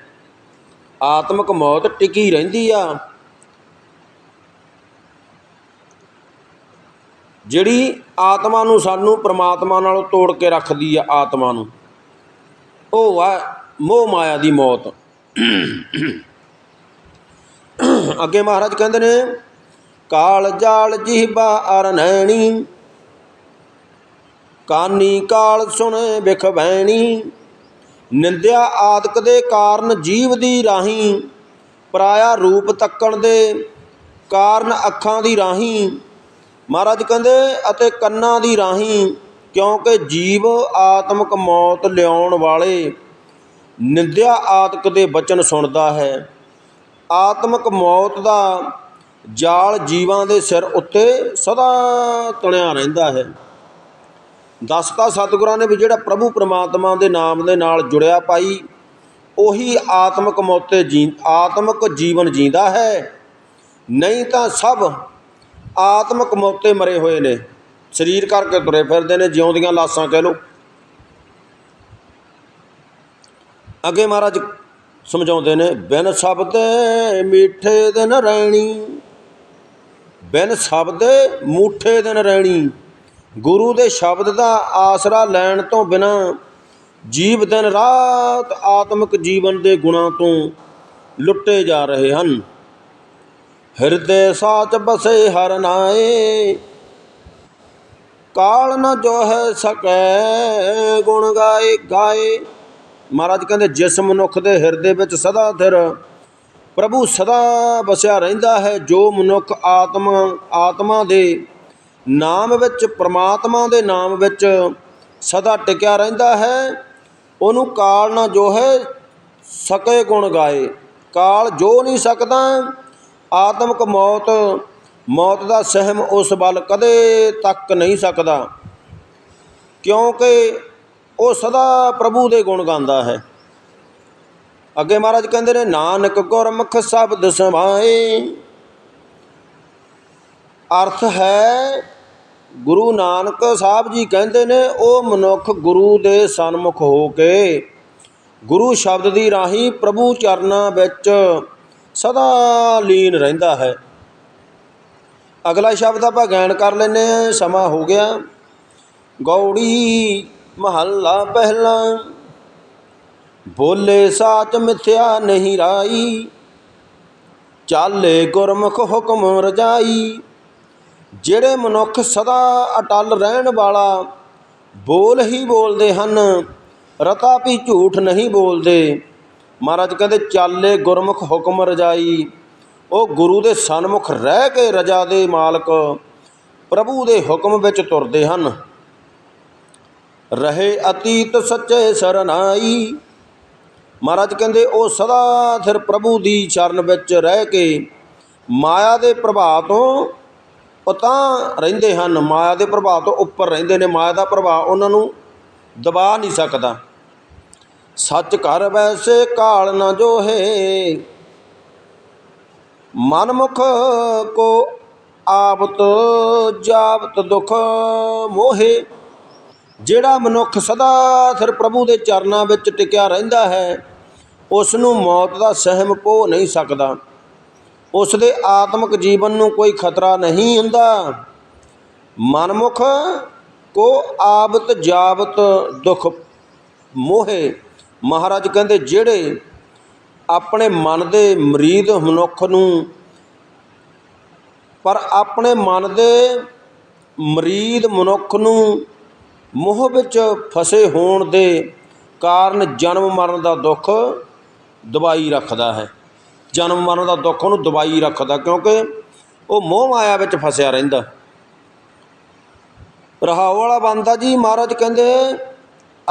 ਆਤਮਿਕ ਮੌਤ ਟਿਕੀ ਰਹਿੰਦੀ ਆ। ਜਿਹੜੀ ਆਤਮਾ ਨੂੰ ਸਾਨੂੰ ਪ੍ਰਮਾਤਮਾ ਨਾਲੋਂ ਤੋੜ ਕੇ ਰੱਖਦੀ ਆ ਆਤਮਾ ਨੂੰ, ਉਹ ਆ ਮੋਹ ਮਾਇਆ ਦੀ ਮੌਤ। ਅੱਗੇ ਮਹਾਰਾਜ ਕਹਿੰਦੇ ਨੇ, ਕਾਲ ਜਾਲ ਜਿਹਬਾ ਅਰਨੈਣੀ ਕਾਨੀ ਕਾਲ ਸੁਣੇ ਵਿਖ ਨਿੰਦਿਆ ਆਦਿਕ ਦੇ ਕਾਰਨ ਜੀਵ ਦੀ ਰਾਹੀਂ, ਪਰਾਇਆ ਰੂਪ ਤੱਕਣ ਦੇ ਕਾਰਨ ਅੱਖਾਂ ਦੀ ਰਾਹੀਂ। ਮਹਾਰਾਜ ਕਹਿੰਦੇ, ਅਤੇ ਕੰਨਾਂ ਦੀ ਰਾਹੀਂ, ਕਿਉਂਕਿ ਜੀਵ ਆਤਮਿਕ ਮੌਤ ਲਿਆਉਣ ਵਾਲੇ ਨਿੰਦਿਆ ਆਦਿਕ ਦੇ ਬਚਨ ਸੁਣਦਾ ਹੈ। ਆਤਮਿਕ ਮੌਤ ਦਾ ਜਾਲ ਜੀਵਾਂ ਦੇ ਸਿਰ ਉੱਤੇ ਸਦਾ ਤਣਿਆ ਰਹਿੰਦਾ ਹੈ। ਦੱਸਤਾ ਸਤਿਗੁਰਾਂ ਨੇ ਵੀ ਜਿਹੜਾ ਪ੍ਰਭੂ ਪ੍ਰਮਾਤਮਾ ਦੇ ਨਾਮ ਦੇ ਨਾਲ ਜੁੜਿਆ ਪਾਈ ਉਹੀ ਆਤਮਕ ਮੌਤੇ ਜੀ, ਆਤਮਕ ਜੀਵਨ ਜੀਂਦਾ ਹੈ। ਨਹੀਂ ਤਾਂ ਸਭ ਆਤਮਕ ਮੌਤੇ ਮਰੇ ਹੋਏ ਨੇ। ਸਰੀਰ ਕਰਕੇ ਤੁਰੇ ਫਿਰਦੇ ਨੇ, ਜਿਉਂਦੀਆਂ ਲਾਸ਼ਾਂ ਕਹਿ ਲੋ ਅੱਗੇ ਮਹਾਰਾਜ ਸਮਝਾਉਂਦੇ ਨੇ, ਬਿਨ ਸ਼ਬਦ ਮਿੱਠੇ ਦਿਨ ਰਹਿਣੀ ਬਿਨ ਸ਼ਬਦ ਮੂਠੇ ਦਿਨ ਰਹਿਣੀ ਗੁਰੂ ਦੇ ਸ਼ਬਦ ਦਾ ਆਸਰਾ ਲੈਣ ਤੋਂ ਬਿਨਾਂ ਜੀਵ ਦਿਨ ਰਾਤ ਆਤਮਿਕ ਜੀਵਨ ਦੇ ਗੁਣਾਂ ਤੋਂ ਲੁੱਟੇ ਜਾ ਰਹੇ ਹਨ। ਹਿਰਦੇ ਸਾਚ ਬਸੇ ਹਰ ਨਾਏ, ਕਾਲ ਨ ਜੋ ਹੈ ਸਕੈ, ਗੁਣ ਗਾਏ ਗਾਏ। ਮਹਾਰਾਜ ਕਹਿੰਦੇ, ਜਿਸ ਮਨੁੱਖ ਦੇ ਹਿਰਦੇ ਵਿੱਚ ਸਦਾ ਥਿਰ, ਪ੍ਰਭੂ ਸਦਾ ਵਸਿਆ ਰਹਿੰਦਾ ਹੈ। ਜੋ ਮਨੁੱਖ ਆਤਮਾ ਆਤਮਾ ਦੇ ਨਾਮ ਵਿੱਚ, ਪਰਮਾਤਮਾ ਦੇ ਨਾਮ ਵਿੱਚ ਸਦਾ ਟਿਕਿਆ ਰਹਿੰਦਾ ਹੈ। ਉਹਨੂੰ ਕਾਲ ਨਾ ਜੋ ਹੈ ਸਕੇ ਗੁਣ ਗਾਏ। ਕਾਲ ਜੋ ਨਹੀਂ ਸਕਦਾ, ਆਤਮਕ ਮੌਤ ਮੌਤ ਦਾ ਸਹਿਮ ਉਸ ਵੱਲ ਕਦੇ ਤੱਕ ਨਹੀਂ ਸਕਦਾ। ਕਿਉਂਕਿ ਉਹ ਸਦਾ ਪ੍ਰਭੂ ਦੇ ਗੁਣ ਗਾਉਂਦਾ ਹੈ। ਅੱਗੇ ਮਹਾਰਾਜ ਕਹਿੰਦੇ ਨੇ, ਨਾਨਕ ਗੁਰਮੁਖ ਸ਼ਬਦ ਸਮਾਏ। ਅਰਥ ਹੈ, ਗੁਰੂ ਨਾਨਕ ਸਾਹਿਬ ਜੀ ਕਹਿੰਦੇ ਨੇ, ਉਹ ਮਨੁੱਖ ਗੁਰੂ ਦੇ ਸਨਮੁਖ ਹੋ ਕੇ ਗੁਰੂ ਸ਼ਬਦ ਦੀ ਰਾਹੀਂ ਪ੍ਰਭੂ ਚਰਨਾਂ ਵਿੱਚ ਸਦਾ ਲੀਨ ਰਹਿੰਦਾ ਹੈ। ਅਗਲਾ ਸ਼ਬਦ ਆਪਾਂ ਗਾਇਨ ਕਰ ਲੈਨੇ ਆ ਸਮਾਂ ਹੋ ਗਿਆ। ਗੌੜੀ ਮਹੱਲਾ ਪਹਿਲਾ, ਬੋਲੇ ਸਾਚ ਮਿਥਿਆ ਨਹੀਂ ਰਾਈ, ਚਾਲੇ ਗੁਰਮੁਖ ਹੁਕਮ ਰਜਾਈ। ਜਿਹੜੇ ਮਨੁੱਖ ਸਦਾ ਅਟਲ ਰਹਿਣ ਵਾਲਾ ਬੋਲ ਹੀ ਬੋਲਦੇ ਹਨ, ਰਤਾ ਵੀ ਝੂਠ ਨਹੀਂ ਬੋਲਦੇ। ਮਹਾਰਾਜ ਕਹਿੰਦੇ, ਚਾਲੇ ਗੁਰਮੁਖ ਹੁਕਮ ਰਜਾਈ। ਉਹ ਗੁਰੂ ਦੇ ਸਨਮੁਖ ਰਹਿ ਕੇ ਰਜਾ ਦੇ ਮਾਲਕ ਪ੍ਰਭੂ ਦੇ ਹੁਕਮ ਵਿੱਚ ਤੁਰਦੇ ਹਨ। ਰਹੇ ਅਤੀਤ ਸੱਚੇ ਸਰਨਾਈ। ਮਹਾਰਾਜ ਕਹਿੰਦੇ, ਉਹ ਸਦਾ ਸਿਰ ਪ੍ਰਭੂ ਦੀ ਚਰਨ ਵਿੱਚ ਰਹਿ ਕੇ ਮਾਇਆ ਦੇ ਪ੍ਰਭਾਵ ਤੋਂ ਉਹ ਤਾਂ ਰਹਿੰਦੇ ਹਨ, ਮਾਇਆ ਦੇ ਪ੍ਰਭਾਵ ਤੋਂ ਉੱਪਰ ਰਹਿੰਦੇ ਨੇ, ਮਾਇਆ ਦਾ ਪ੍ਰਭਾਵ ਉਹਨਾਂ ਨੂੰ ਦਬਾ ਨਹੀਂ ਸਕਦਾ। ਸੱਚ ਘਰ ਵੈਸੇ ਕਾਲ ਨਾ ਜੋਹੇ, ਮਨਮੁਖ ਕੋ ਆਵਤ ਜਾਪਤ ਦੁਖ ਮੋਹੇ। ਜਿਹੜਾ ਮਨੁੱਖ ਸਦਾ ਸਿਰ ਪ੍ਰਭੂ ਦੇ ਚਰਨਾਂ ਵਿੱਚ ਟਿਕਿਆ ਰਹਿੰਦਾ ਹੈ ਉਸ ਨੂੰ ਮੌਤ ਦਾ ਸਹਿਮ ਪੋ ਨਹੀਂ ਸਕਦਾ। ਉਸ ਦੇ ਆਤਮਿਕ ਜੀਵਨ ਨੂੰ ਕੋਈ ਖਤਰਾ ਨਹੀਂ ਹੁੰਦਾ। ਮਨਮੁਖ ਕੋ ਆਬਤ ਜਾਬਤ ਦੁਖ ਮੋਹੇ। ਮਹਾਰਾਜ ਕਹਿੰਦੇ, ਜਿਹੜੇ ਆਪਣੇ ਮਨ ਦੇ ਮਰੀਦ ਮਨੁੱਖ ਨੂੰ, ਪਰ ਆਪਣੇ ਮਨ ਦੇ ਮਰੀਦ ਮਨੁੱਖ ਨੂੰ ਮੋਹ ਵਿੱਚ ਫਸੇ ਹੋਣ ਦੇ ਕਾਰਨ ਜਨਮ ਮਰਨ ਦਾ ਦੁੱਖ ਦਬਾਈ ਰੱਖਦਾ ਹੈ। ਜਨਮ ਮਰਨ ਦਾ ਦੁੱਖ ਉਹਨੂੰ ਦਬਾਈ ਰੱਖਦਾ ਕਿਉਂਕਿ ਉਹ ਮੋਹ ਮਾਇਆ ਵਿੱਚ ਫਸਿਆ ਰਹਿੰਦਾ। ਰਹਾਉ ਵਾਲਾ ਬੰਦਾ ਜੀ ਮਹਾਰਾਜ ਕਹਿੰਦੇ,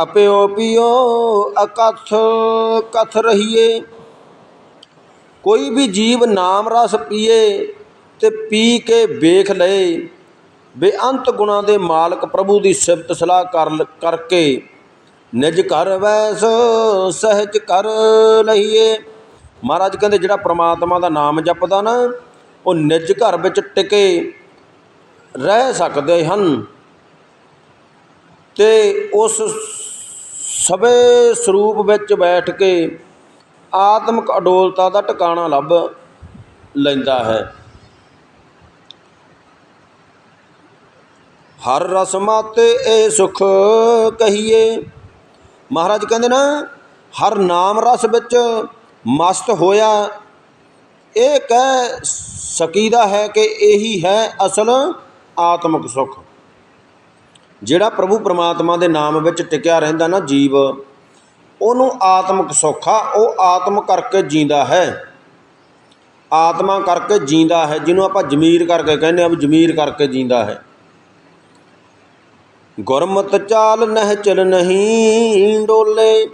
ਅਪਿਓ ਪਿਓ, ਅਕਥ, ਕਥ ਰਹੀਏ। ਕੋਈ ਵੀ ਜੀਵ ਨਾਮ ਰਸ ਪੀਏ ਤੇ ਪੀ ਕੇ ਵੇਖ ਲਏ। ਬੇਅੰਤ ਗੁਣਾ ਦੇ ਮਾਲਕ ਪ੍ਰਭੂ ਦੀ ਸਿਫਤ ਸਲਾਹ ਕਰ ਕਰਕੇ ਨਿਜ ਘਰ ਵੈਸ ਸਹਿਜ ਕਰ ਲਈਏ। ਮਹਾਰਾਜ ਕਹਿੰਦੇ ਜਿਹੜਾ ਪ੍ਰਮਾਤਮਾ ਦਾ ਨਾਮ ਜਪਦਾ ਨਾ, ਉਹ ਨਿੱਜ ਘਰ ਵਿੱਚ ਟਿਕੇ ਰਹਿ ਸਕਦੇ ਹਨ। ਤੇ ਉਸ ਸਵੇ ਸਰੂਪ ਵਿੱਚ ਬੈਠ ਕੇ ਆਤਮਿਕ ਅਡੋਲਤਾ ਦਾ ਟਿਕਾਣਾ ਲੱਭ ਲੈਂਦਾ ਹੈ। ਹਰ ਰਸ 'ਤੇ ਇਹ ਸੁਖ ਕਹੀਏ। ਮਹਾਰਾਜ ਕਹਿੰਦੇ ਨਾ, ਹਰ ਨਾਮ ਰਸ ਵਿੱਚ ਮਸਤ ਹੋਇਆ। ਇਹ ਕਹਿ ਸਕੀਦਾ ਹੈ ਕਿ ਇਹੀ ਹੈ ਅਸਲ ਆਤਮਿਕ ਸੁਖ। ਜਿਹੜਾ ਪ੍ਰਭੂ ਪ੍ਰਮਾਤਮਾ ਦੇ ਨਾਮ ਵਿੱਚ ਟਿਕਿਆ ਰਹਿੰਦਾ ਨਾ ਜੀਵ, ਉਹਨੂੰ ਆਤਮਿਕ ਸੁੱਖ ਆ, ਉਹ ਆਤਮ ਕਰਕੇ ਜੀਂਦਾ ਹੈ। ਆਤਮਾ ਕਰਕੇ ਜੀਂਦਾ ਹੈ, ਜਿਹਨੂੰ ਆਪਾਂ ਜ਼ਮੀਰ ਕਰਕੇ ਕਹਿੰਦੇ ਆ ਵੀ ਜ਼ਮੀਰ ਕਰਕੇ ਜੀਂਦਾ ਹੈ। ਗੁਰਮਤ ਚਾਲ ਨਹਿ ਚਲ ਨਹੀਂ, ਡੋਲੇ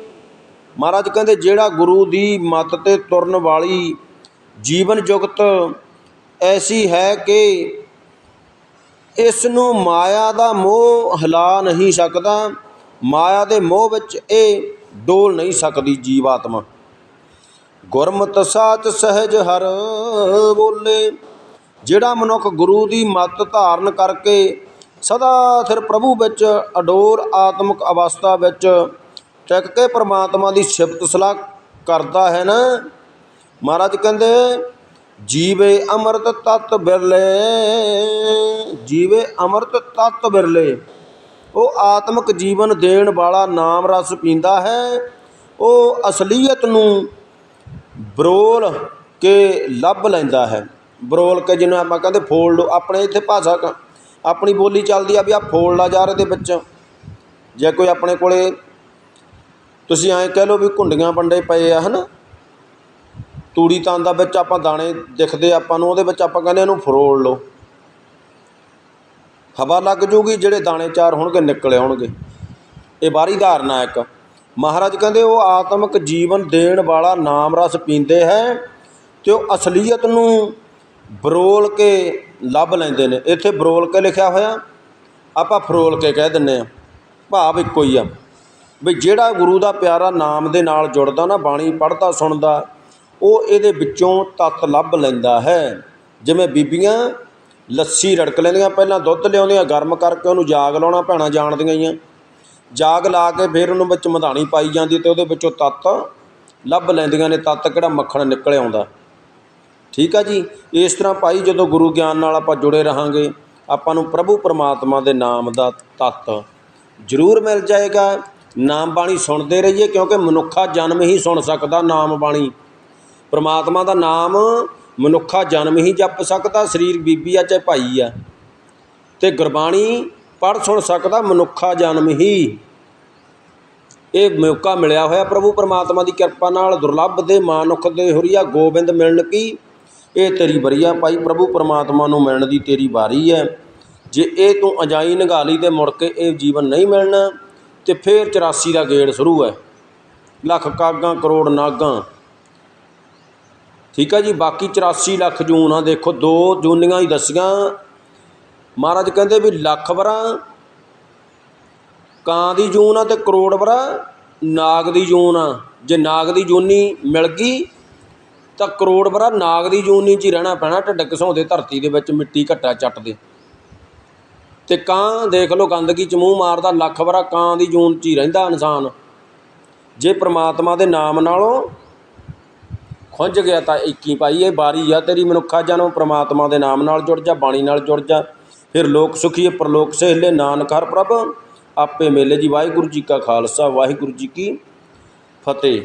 ਮਹਾਰਾਜ ਕਹਿੰਦੇ ਜਿਹੜਾ ਗੁਰੂ ਦੀ ਮੱਤ ਤੇ ਤੁਰਨ ਵਾਲੀ ਜੀਵਨ ਜੁਗਤ ਐਸੀ ਹੈ ਕਿ ਇਸ ਨੂੰ ਮਾਇਆ ਦਾ ਮੋਹ ਹਿਲਾ ਨਹੀਂ ਸਕਦਾ, ਮਾਇਆ ਦੇ ਮੋਹ ਵਿੱਚ ਇਹ ਡੋਲ ਨਹੀਂ ਸਕਦੀ ਜੀਵਾਤਮਾ। ਗੁਰਮਤਿ ਸਾਚ ਸਹਿਜ ਹਰ ਬੋਲੇ, ਜਿਹੜਾ ਮਨੁੱਖ ਗੁਰੂ ਦੀ ਮੱਤ ਧਾਰਨ ਕਰਕੇ ਸਦਾ ਸਿਰ ਪ੍ਰਭੂ ਵਿੱਚ ਅਡੋਰ ਆਤਮਿਕ ਅਵਸਥਾ ਵਿੱਚ ਚੱਕ ਕੇ ਪ੍ਰਮਾਤਮਾ ਦੀ ਸਿਫਤ ਸਲਾਹ ਕਰਦਾ ਹੈ ਨਾ। ਮਹਾਰਾਜ ਕਹਿੰਦੇ, ਜੀਵੇ ਅਮਰਤ ਤਤ ਬਿਰਲੇ, ਜੀਵੇ ਅਮਰਤ ਤਤ ਬਿਰਲੇ। ਉਹ ਆਤਮਿਕ ਜੀਵਨ ਦੇਣ ਵਾਲਾ ਨਾਮ ਰਸ ਪੀਂਦਾ ਹੈ। ਉਹ ਅਸਲੀਅਤ ਨੂੰ ਬਰੋਲ ਕੇ ਲੱਭ ਲੈਂਦਾ ਹੈ। ਬਰੋਲ ਕੇ ਜਿਹਨੂੰ ਆਪਾਂ ਕਹਿੰਦੇ ਫੋਲਡ, ਆਪਣੇ ਇੱਥੇ ਭਾਸ਼ਾ ਆਪਣੀ ਬੋਲੀ ਚੱਲਦੀ ਆ ਵੀ ਆ ਫੋਲਡ ਆ ਜਾ ਦੇ ਵਿੱਚ। ਜੇ ਕੋਈ ਆਪਣੇ ਕੋਲੇ ਤੁਸੀਂ ਐਂ ਕਹਿ ਲਓ ਵੀ ਘੁੰਡੀਆਂ ਵੰਡੇ ਪਏ ਆ ਹੈ ਨਾ ਤੂੜੀ ਤਾਂ ਦਾ ਵਿੱਚ ਆਪਾਂ ਦਾਣੇ ਦਿਖਦੇ ਆਪਾਂ ਨੂੰ, ਉਹਦੇ ਵਿੱਚ ਆਪਾਂ ਕਹਿੰਦੇ ਇਹਨੂੰ ਫਰੋਲ ਲਓ। ਹਵਾ ਲੱਗ ਜੂਗੀ, ਜਿਹੜੇ ਦਾਣੇ ਚਾਰ ਹੋਣਗੇ, ਨਿਕਲੇ ਆਉਣਗੇ। ਇਹ ਬਾਹਰੀ ਧਾਰਨਾ ਇੱਕ। ਮਹਾਰਾਜ ਕਹਿੰਦੇ, ਉਹ ਆਤਮਿਕ ਜੀਵਨ ਦੇਣ ਵਾਲਾ ਨਾਮ ਰਸ ਪੀਂਦੇ ਹੈ ਤੇ ਉਹ ਅਸਲੀਅਤ ਨੂੰ ਬਰੋਲ ਕੇ ਲੱਭ ਲੈਂਦੇ ਨੇ। ਇੱਥੇ ਬਰੋਲ ਕੇ ਲਿਖਿਆ ਹੋਇਆ, ਆਪਾਂ ਫਰੋਲ ਕੇ ਕਹਿ ਦਿੰਨੇ ਆ ਭਾਵ ਇੱਕੋ ਹੀ ਆ। ਵੀ ਜਿਹੜਾ ਗੁਰੂ ਦਾ ਪਿਆਰਾ ਨਾਮ ਦੇ ਨਾਲ ਜੁੜਦਾ ਨਾ, ਬਾਣੀ ਪੜ੍ਹਦਾ, ਸੁਣਦਾ, ਉਹ ਇਹਦੇ ਵਿੱਚੋਂ ਤੱਤ ਲੱਭ ਲੈਂਦਾ ਹੈ। ਜਿਵੇਂ ਬੀਬੀਆਂ ਲੱਸੀ ਰੜਕ ਲੈਂਦੀਆਂ, ਪਹਿਲਾਂ ਦੁੱਧ ਲਿਆਉਂਦੀਆਂ, ਗਰਮ ਕਰਕੇ ਉਹਨੂੰ ਜਾਗ ਲਾਉਣਾ, ਭੈਣਾਂ ਜਾਣਦੀਆਂ ਹੀ ਆ। ਜਾਗ ਲਾ ਕੇ ਫਿਰ ਉਹਨੂੰ ਵਿੱਚ ਮਧਾਣੀ ਪਾਈ ਜਾਂਦੀ ਤੇ ਉਹਦੇ ਵਿੱਚੋਂ ਤੱਤ ਲੱਭ ਲੈਂਦੀਆਂ ਨੇ ਤੱਤ ਕਿਹੜਾ ਮੱਖਣ ਨਿਕਲ ਆਉਂਦਾ। ਠੀਕ ਆ ਜੀ? ਇਸ ਤਰ੍ਹਾਂ ਭਾਈ ਜਦੋਂ ਗੁਰੂ ਗਿਆਨ ਨਾਲ ਆਪਾਂ ਜੁੜੇ ਰਹਾਂਗੇ, ਆਪਾਂ ਨੂੰ ਪ੍ਰਭੂ ਪਰਮਾਤਮਾ ਦੇ ਨਾਮ ਦਾ ਤੱਤ ਜ਼ਰੂਰ ਮਿਲ ਜਾਏਗਾ। ਨਾਮ ਬਾਣੀ ਸੁਣਦੇ ਰਹੀਏ ਕਿਉਂਕਿ ਮਨੁੱਖਾ ਜਨਮ ਹੀ ਸੁਣ ਸਕਦਾ ਨਾਮ ਬਾਣੀ। ਪਰਮਾਤਮਾ ਦਾ ਨਾਮ ਮਨੁੱਖਾ ਜਨਮ ਹੀ ਜਪ ਸਕਦਾ, ਸਰੀਰ ਬੀਬੀ ਆ ਚਾਹੇ ਭਾਈ ਆ। ਤੇ ਗੁਰਬਾਣੀ ਪੜ੍ਹ ਸੁਣ ਸਕਦਾ, ਮਨੁੱਖਾ ਜਨਮ ਹੀ। ਇਹ ਮੌਕਾ ਮਿਲਿਆ ਹੋਇਆ ਪ੍ਰਭੂ ਪਰਮਾਤਮਾ ਦੀ ਕਿਰਪਾ ਨਾਲ, ਦੁਰਲੱਭ ਦੇ ਮਾਨੁਖ ਦੇ, ਹੁਰੀਆ ਗੋਬਿੰਦ ਮਿਲਣ ਕੀ? ਇਹ ਤੇਰੀ ਬਰੀਆ ਭਾਈ ਪ੍ਰਭੂ ਪਰਮਾਤਮਾ ਨੂੰ ਮਿਲਣ ਦੀ ਤੇਰੀ ਵਾਰੀ ਹੈ। ਜੇ ਇਹ ਤੂੰ ਅਜਾਈ ਨਿਗਾਲੀ ਤੇ ਮੁੜ ਕੇ ਇਹ ਜੀਵਨ ਨਹੀਂ ਮਿਲਣਾ ਅਤੇ ਫਿਰ ਚੁਰਾਸੀ ਦਾ ਗੇੜ ਸ਼ੁਰੂ ਹੈ। ਲੱਖ ਕਾਗਾਂ, ਕਰੋੜ ਨਾਗਾਂ। ਠੀਕ ਆ ਜੀ, ਬਾਕੀ 84 ਲੱਖ ਜੂਨ ਆ, ਦੇਖੋ ਦੋ ਜੂਨੀਆਂ ਹੀ ਦੱਸੀਆਂ। ਮਹਾਰਾਜ ਕਹਿੰਦੇ ਵੀ ਲੱਖ ਵਰਾਂ, ਕਾਂ ਦੀ ਜੂਨ ਆ ਤੇ ਕਰੋੜ ਵਰਾ, ਨਾਗ ਦੀ ਜੂਨ ਆ। ਜੇ ਨਾਗ ਦੀ ਜੂਨੀ ਮਿਲ ਗਈ, ਤਾਂ ਕਰੋੜ ਵਰਾ ਨਾਗ ਦੀ ਜੂਨੀ 'ਚ ਹੀ ਰਹਿਣਾ ਪੈਣਾ, ਢਿੱਡ ਘਸਾਉਂਦੇ ਧਰਤੀ ਦੇ ਵਿੱਚ ਮਿੱਟੀ ਘੱਟਾ ਚੱਟਦੇ। ਤੇ ਕਾਂ ਦੇਖ ਲਓ ਗੰਦਗੀ 'ਚ ਮੂੰਹ ਮਾਰਦਾ, ਲੱਖ ਵਰਾ ਕਾਂ ਦੀ ਜੂਨ 'ਚ ਹੀ ਰਹਿੰਦਾ ਇਨਸਾਨ। ਜੇ ਪ੍ਰਮਾਤਮਾ ਦੇ ਨਾਮ ਨਾਲੋਂ ਖੁੰਝ ਗਿਆ ਤਾਂ ਇੱਕੀ ਪਾਈ ਇਹ ਬਾਰੀ ਆ ਤੇਰੀ ਮਨੁੱਖਾ ਜਨਮ, ਪ੍ਰਮਾਤਮਾ ਦੇ ਨਾਮ ਨਾਲ ਜੁੜ ਜਾ, ਬਾਣੀ ਨਾਲ ਜੁੜ ਜਾ। ਫਿਰ ਲੋਕ ਸੁਖੀਏ ਪਰਲੋਕ ਸਹਿਲੇ, ਨਾਨਕ ਹਰ ਪ੍ਰਭ, ਆਪੇ ਮੇਲੇ ਜੀ, ਵਾਹਿਗੁਰੂ ਜੀ ਕਾ ਖਾਲਸਾ, ਵਾਹਿਗੁਰੂ ਜੀ ਕੀ ਫਤਿਹ।